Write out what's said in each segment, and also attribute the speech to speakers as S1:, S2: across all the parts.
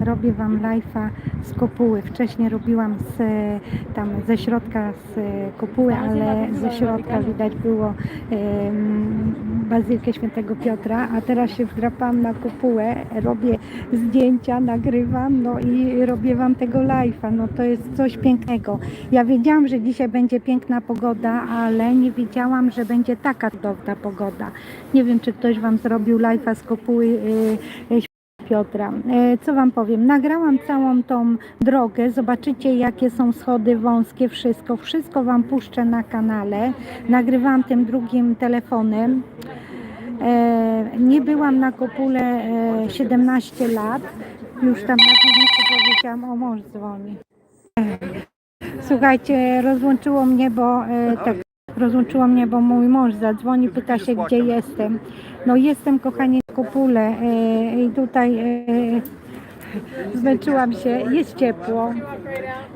S1: robię Wam live'a z kopuły. Wcześniej robiłam z, tam ze środka z kopuły, ale ze środka widać było em, Bazylikę Świętego Piotra, a teraz się wdrapałam na kopułę, robię zdjęcia, nagrywam, no i robię Wam tego live'a. No to jest coś pięknego. Ja wiedziałam, że dzisiaj będzie piękna pogoda, ale nie wiedziałam, że będzie taka cudowna pogoda. Nie wiem, czy ktoś Wam zrobił live'a z kopuły y, y, Piotra. E, Co Wam powiem? Nagrałam całą tą drogę. Zobaczycie, jakie są schody wąskie, wszystko. Wszystko Wam puszczę na kanale. Nagrywałam tym drugim telefonem. E, nie byłam na kopule e, 17 lat. Już tam na filmiku powiedziałam, o mąż dzwoni. E, Słuchajcie, rozłączyło mnie, bo e, tak, rozłączyło mnie, bo mój mąż zadzwoni, pyta się, gdzie jestem. No jestem, kochani, w kopule e, i tutaj e, zmęczyłam się, jest ciepło.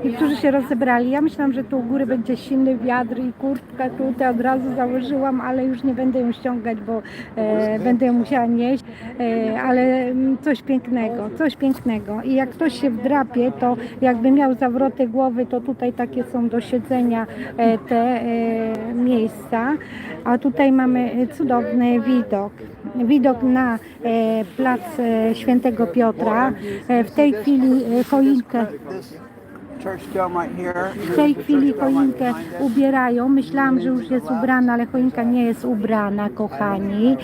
S1: Niektórzy się rozebrali. Ja myślałam, że tu u góry będzie silny wiatr i kurtkę tutaj od razu założyłam, ale już nie będę ją ściągać, bo e, będę ją musiała nieść. E, ale mm, coś pięknego, coś pięknego. I jak ktoś się wdrapie, to jakby miał zawroty głowy, to tutaj takie są do siedzenia e, te e, miejsca. A tutaj mamy cudowny widok. Widok na e, plac e, Świętego Piotra. E, w tej chwili choinkę w tej chwili choinkę ubierają. Myślałam, że już jest ubrana, ale choinka nie jest ubrana, kochani.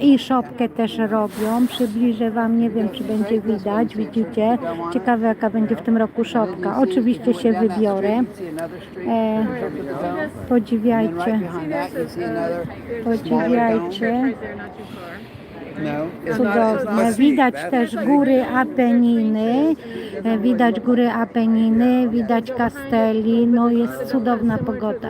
S1: I szopkę też robią. Przybliżę Wam, nie wiem, czy będzie widać. Widzicie? Ciekawe, jaka będzie w tym roku szopka. Oczywiście się wybiorę. E, podziwiajcie, podziwiajcie.
S2: No.
S1: Cudowne. Widać też góry Apeniny, widać góry Apeniny, widać Castelli, no jest cudowna pogoda.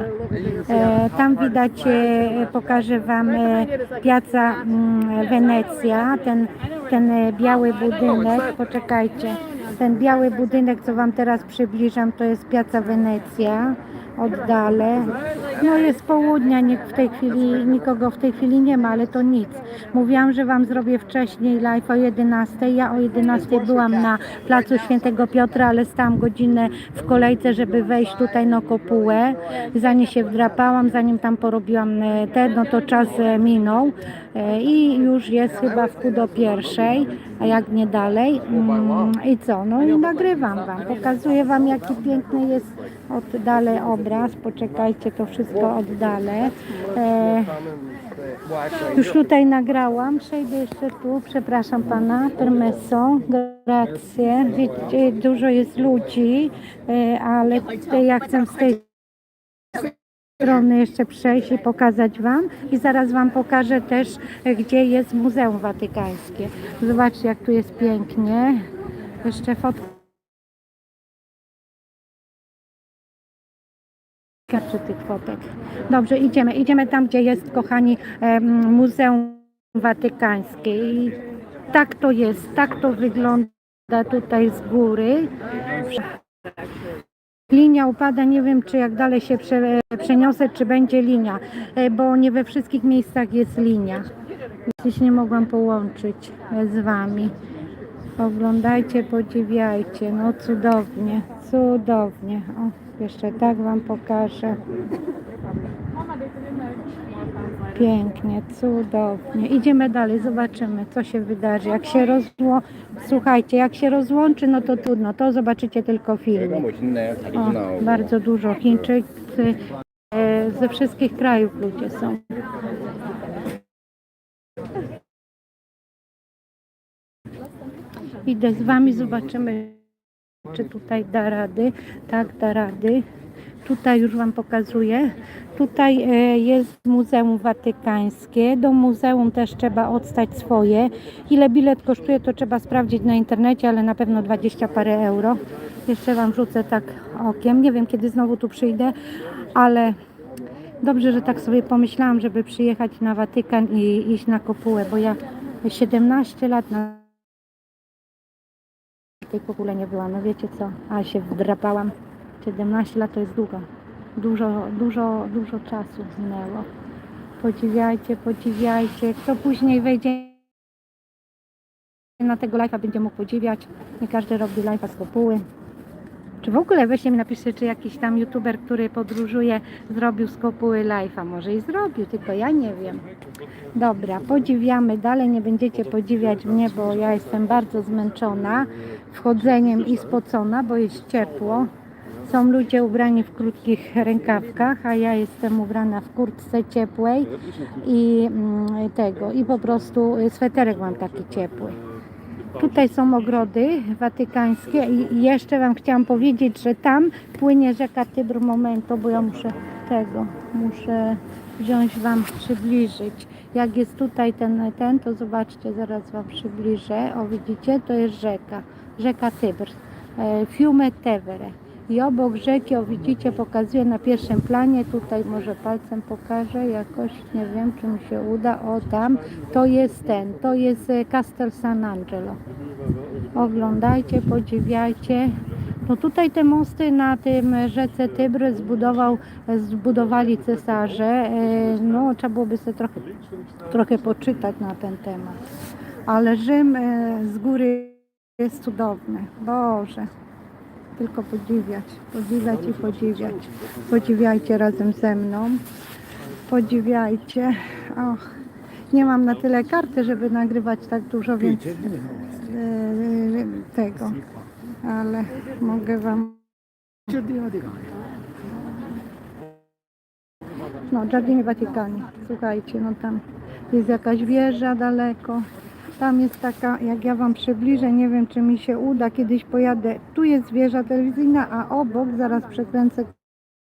S1: E, Tam widać, e, pokażę Wam e, Piazza mm, Wenecja, ten, ten biały budynek, poczekajcie, ten biały budynek, co Wam teraz przybliżam, to jest Piazza Wenecja, oddalę. No jest południa, w tej chwili nikogo w tej chwili nie ma, ale to nic. Mówiłam, że Wam zrobię wcześniej live o 11. Ja o 11 byłam na placu Świętego Piotra, ale stałam godzinę w kolejce, żeby wejść tutaj na kopułę. Zanim się wdrapałam, zanim tam porobiłam e, te, no to czas e, minął e, i już jest chyba w pół do pierwszej, a jak nie dalej. Mm, I co? No i nagrywam Wam, pokazuję Wam jaki piękny jest oddalę obraz. Poczekajcie, to wszystko oddalę. E, już tutaj nagrałam, przejdę jeszcze tu, przepraszam pana, permesso, grazie. Widzicie, dużo jest ludzi, e, ale ja chcę z tej strony jeszcze przejść i pokazać wam i zaraz wam pokażę też, gdzie jest Muzeum Watykańskie. Zobaczcie, jak tu jest pięknie. Jeszcze fotkę. Czy tych fotek. Dobrze, idziemy. Idziemy tam, gdzie jest, kochani, Muzeum Watykańskie. I tak to jest, tak to wygląda tutaj z góry. Linia upada, nie wiem, czy jak dalej się prze, przeniosę, czy będzie linia, e, bo nie we wszystkich miejscach jest linia. Dziś nie mogłam połączyć e, z Wami. Oglądajcie, podziwiajcie. No cudownie, cudownie. O, jeszcze tak Wam pokażę. Pięknie, cudownie. Idziemy dalej, zobaczymy, co się wydarzy. Jak się rozło... Słuchajcie, jak się rozłączy, no to trudno. To zobaczycie tylko w filmie. O, bardzo dużo Chińczycy e, ze wszystkich krajów ludzie są. Idę z wami, zobaczymy, czy tutaj da rady. Tak, da rady. Tutaj już wam pokazuję. Tutaj e, jest Muzeum Watykańskie. Do muzeum też trzeba odstać swoje. Ile bilet kosztuje, to trzeba sprawdzić na internecie, ale na pewno 20 parę euro. Jeszcze wam rzucę tak okiem. Nie wiem, kiedy znowu tu przyjdę, ale dobrze, że tak sobie pomyślałam, żeby przyjechać na Watykan i iść na kopułę, bo ja 17 lat na tej kopule nie byłam. No wiecie co, a się wdrapałam. 17 lat to jest długo. Dużo, dużo, dużo czasu minęło. Podziwiajcie, podziwiajcie. Kto później wejdzie na tego live'a będzie mógł podziwiać. Nie każdy robi live'a z kopuły. Czy w ogóle weźcie mi napiszcie, czy jakiś tam youtuber, który podróżuje, zrobił z kopuły live'a. Może i zrobił, tylko ja nie wiem. Dobra, podziwiamy dalej. Nie będziecie podziwiać mnie, bo ja jestem bardzo zmęczona wchodzeniem i spocona, bo jest ciepło. Są ludzie ubrani w krótkich rękawkach, a ja jestem ubrana w kurtce ciepłej i mm, tego. I po prostu sweterek mam taki ciepły. Tutaj są ogrody watykańskie i jeszcze Wam chciałam powiedzieć, że tam płynie rzeka Tybr Momento, bo ja muszę tego, muszę wziąć Wam przybliżyć. Jak jest tutaj ten, ten, to zobaczcie, zaraz Wam przybliżę. O widzicie, to jest rzeka, rzeka Tybr, e, Fiume Tevere. I obok rzeki, o widzicie, pokazuję na pierwszym planie, tutaj może palcem pokażę jakoś, nie wiem czy mi się uda, o tam, to jest ten, to jest e, Castel San Angelo. Oglądajcie, podziwiajcie. No tutaj te mosty na tym rzece Tybr zbudował, zbudowali cesarze. E, No trzeba byłoby sobie trochę, trochę poczytać na ten temat. Ale Rzym e, z góry jest cudowny. Boże. Tylko podziwiać, podziwiać i podziwiać. Podziwiajcie razem ze mną. Podziwiajcie. Och, nie mam na tyle karty, żeby nagrywać tak dużo, więc e, tego. Ale mogę wam. No, Giardini Vaticani. Słuchajcie, no tam jest jakaś wieża daleko. Tam jest taka, jak ja Wam przybliżę, nie wiem czy mi się uda, kiedyś pojadę. Tu jest wieża telewizyjna, a obok, zaraz przekręcę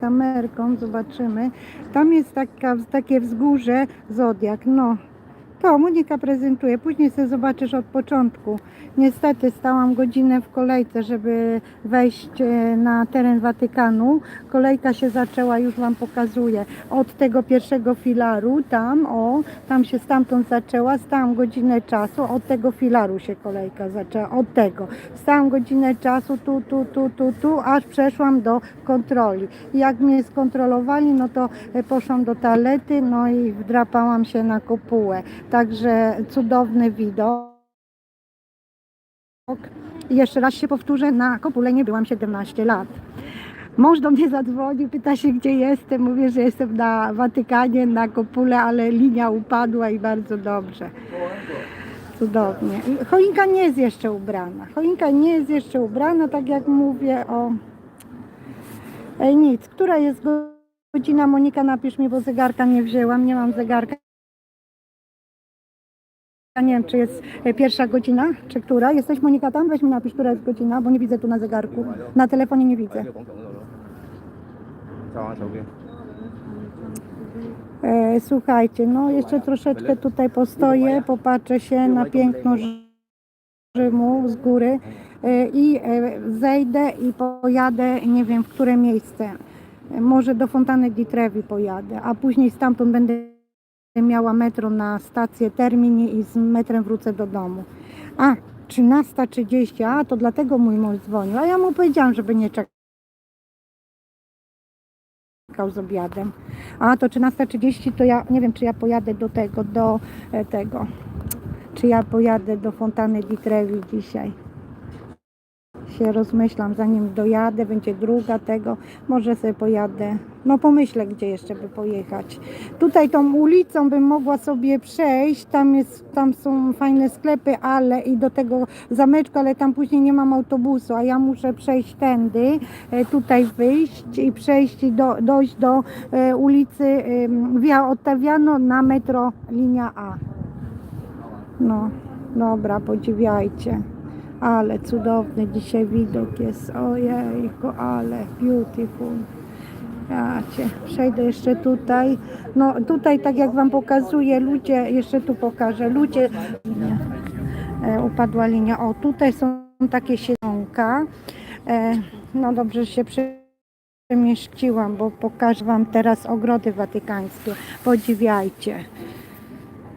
S1: kamerką, zobaczymy. Tam jest taka, takie wzgórze Zodiak. No, to Monika prezentuje. Później sobie zobaczysz od początku. Niestety stałam godzinę w kolejce, żeby wejść e, na teren Watykanu. Kolejka się zaczęła, już Wam pokazuję, od tego pierwszego filaru, tam, o, tam się stamtąd zaczęła, stałam godzinę czasu, od tego filaru się kolejka zaczęła, od tego. Stałam godzinę czasu, tu, tu, tu, tu, tu, aż przeszłam do kontroli. Jak mnie skontrolowali, no to e, poszłam do toalety, no i wdrapałam się na kopułę. Także cudowny widok. Jeszcze raz się powtórzę, na kopule nie byłam 17 lat. Mąż do mnie zadzwonił, pyta się, gdzie jestem. Mówię, że jestem na Watykanie, na kopule, ale linia upadła i bardzo dobrze. Cudownie. Choinka nie jest jeszcze ubrana. Choinka nie jest jeszcze ubrana, tak jak mówię o... Ej, nic. Która jest godzina? Monika, napisz mi, bo zegarka nie wzięłam. Nie mam zegarka. Ja nie wiem, czy jest e, pierwsza godzina, czy która. Jesteś Monika tam? Weź mi napisz, która jest godzina, bo nie widzę tu na zegarku. Na telefonie nie widzę. E, słuchajcie, no jeszcze troszeczkę tutaj postoję, popatrzę się na piękno Rzymu z góry e, i e, zejdę i pojadę, nie wiem, w które miejsce. Może do Fontany di Trevi pojadę, a później stamtąd będę miała metro na stację Termini i z metrem wrócę do domu. A, 13.30, a to dlatego mój mąż dzwonił, a ja mu powiedziałam, żeby nie czekał. z obiadem. A to 13.30 to ja nie wiem, czy ja pojadę do tego, do e, tego. Czy ja pojadę do Fontany di Trevi dzisiaj. Się rozmyślam, zanim dojadę, będzie druga tego, może sobie pojadę. No pomyślę, gdzie jeszcze by pojechać. Tutaj tą ulicą bym mogła sobie przejść, tam, jest, tam są fajne sklepy, ale i do tego zameczku, ale tam później nie mam autobusu, a ja muszę przejść tędy, e, tutaj wyjść i przejść i do, dojść do e, ulicy Via Ottaviano na metro linia A. No, dobra, podziwiajcie. Ale cudowny dzisiaj widok jest. Ojejku, ale beautiful. Ja cię przejdę jeszcze tutaj. No tutaj tak jak wam pokazuję, ludzie, jeszcze tu pokażę, ludzie. E, upadła linia. O, tutaj są takie siedzonka. E, no dobrze się przemieściłam, bo pokażę wam teraz ogrody watykańskie. Podziwiajcie.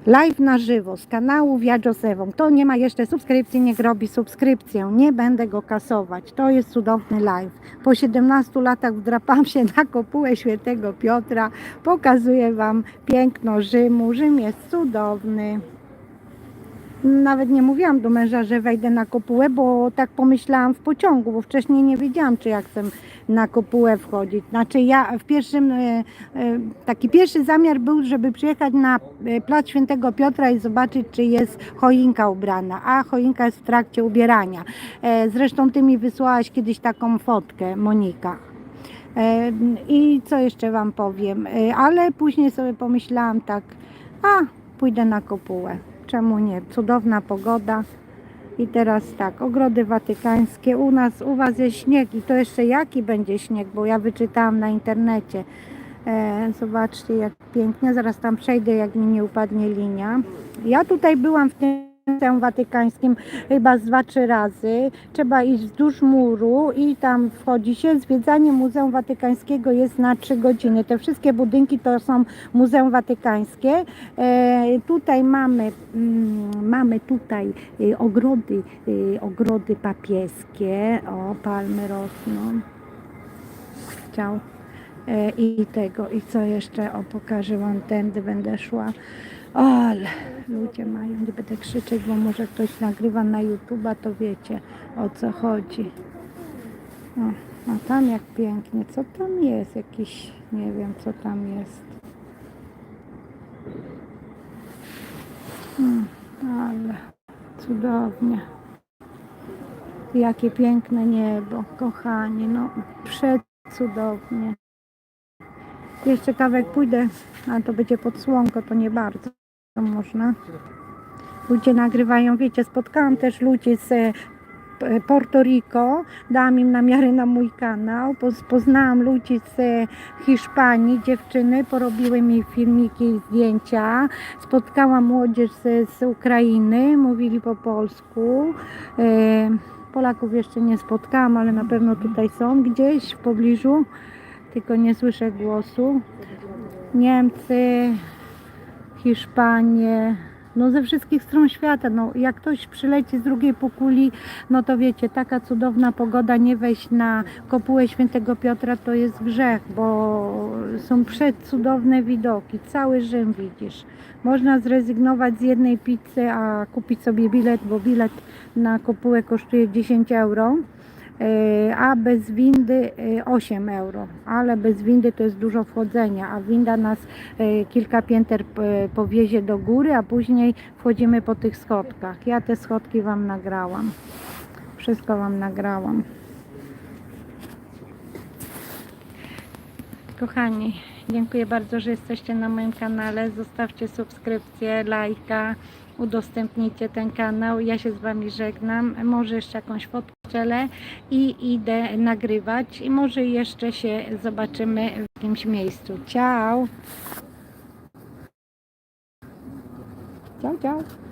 S1: Live na żywo z kanału Via Josewą. Kto nie ma jeszcze subskrypcji, niech robi subskrypcję. Nie będę go kasować. To jest cudowny live. Po 17 latach wdrapam się na kopułę świętego Piotra. Pokazuję Wam piękno Rzymu. Rzym jest cudowny. Nawet nie mówiłam do męża, że wejdę na kopułę, bo tak pomyślałam w pociągu, bo wcześniej nie wiedziałam, czy ja chcę na kopułę wchodzić. Znaczy ja w pierwszym, e, e, taki pierwszy zamiar był, żeby przyjechać na e, plac Świętego Piotra i zobaczyć, czy jest choinka ubrana, a choinka jest w trakcie ubierania. Zresztą ty mi wysłałaś kiedyś taką fotkę, Monika. I co jeszcze Wam powiem, ale później sobie pomyślałam tak, a pójdę na kopułę, czemu nie, cudowna pogoda. I teraz tak, ogrody watykańskie, u nas, u Was jest śnieg i to jeszcze jaki będzie śnieg, bo ja wyczytałam na internecie. E, zobaczcie jak pięknie, zaraz tam przejdę, jak mi nie upadnie linia. Ja tutaj byłam w tym Muzeum Watykańskim chyba z dwa, trzy razy. Trzeba iść wzdłuż muru i tam wchodzi się. Zwiedzanie Muzeum Watykańskiego jest na trzy godziny. Te wszystkie budynki to są Muzeum Watykańskie. E, tutaj mamy, mm, mamy tutaj e, ogrody, e, ogrody papieskie. O, palmy rosną. Chciał. E, I tego, i co jeszcze? O, pokażę Wam tędy, będę szła. O, ale ludzie mają, nie będę krzyczeć, bo może ktoś nagrywa na YouTube'a, to wiecie o co chodzi. O, a tam jak pięknie, co tam jest? Jakiś, nie wiem co tam jest. Hmm, ale cudownie. Jakie piękne niebo, kochani, no przecudownie. Jeszcze kawałek pójdę, a to będzie pod słonko, to nie bardzo można. Ludzie nagrywają, wiecie, spotkałam też ludzi z e, Porto Rico, dałam im namiary na mój kanał, Poz- poznałam ludzi z e, Hiszpanii, dziewczyny, porobiły mi filmiki i zdjęcia, spotkałam młodzież z, z Ukrainy, mówili po polsku, e, Polaków jeszcze nie spotkałam, ale na pewno tutaj są gdzieś w pobliżu, tylko nie słyszę głosu. Niemcy, Hiszpanie, no ze wszystkich stron świata. No, jak ktoś przyleci z drugiej półkuli, no to wiecie, taka cudowna pogoda, nie wejść na kopułę świętego Piotra to jest grzech, bo są przecudowne widoki, cały Rzym widzisz. Można zrezygnować z jednej pizzy, a kupić sobie bilet, bo bilet na kopułę kosztuje 10 euro. E, a bez windy e, 8 euro, ale bez windy to jest dużo wchodzenia, a winda nas e, kilka pięter e, powiezie do góry, a później wchodzimy po tych schodkach. Ja te schodki Wam nagrałam. Wszystko Wam nagrałam. Kochani, dziękuję bardzo, że jesteście na moim kanale. Zostawcie subskrypcję, lajka, udostępnijcie ten kanał. Ja się z Wami żegnam. Może jeszcze jakąś fotkę i idę nagrywać i może jeszcze się zobaczymy w jakimś miejscu. Ciao! Ciao, ciao!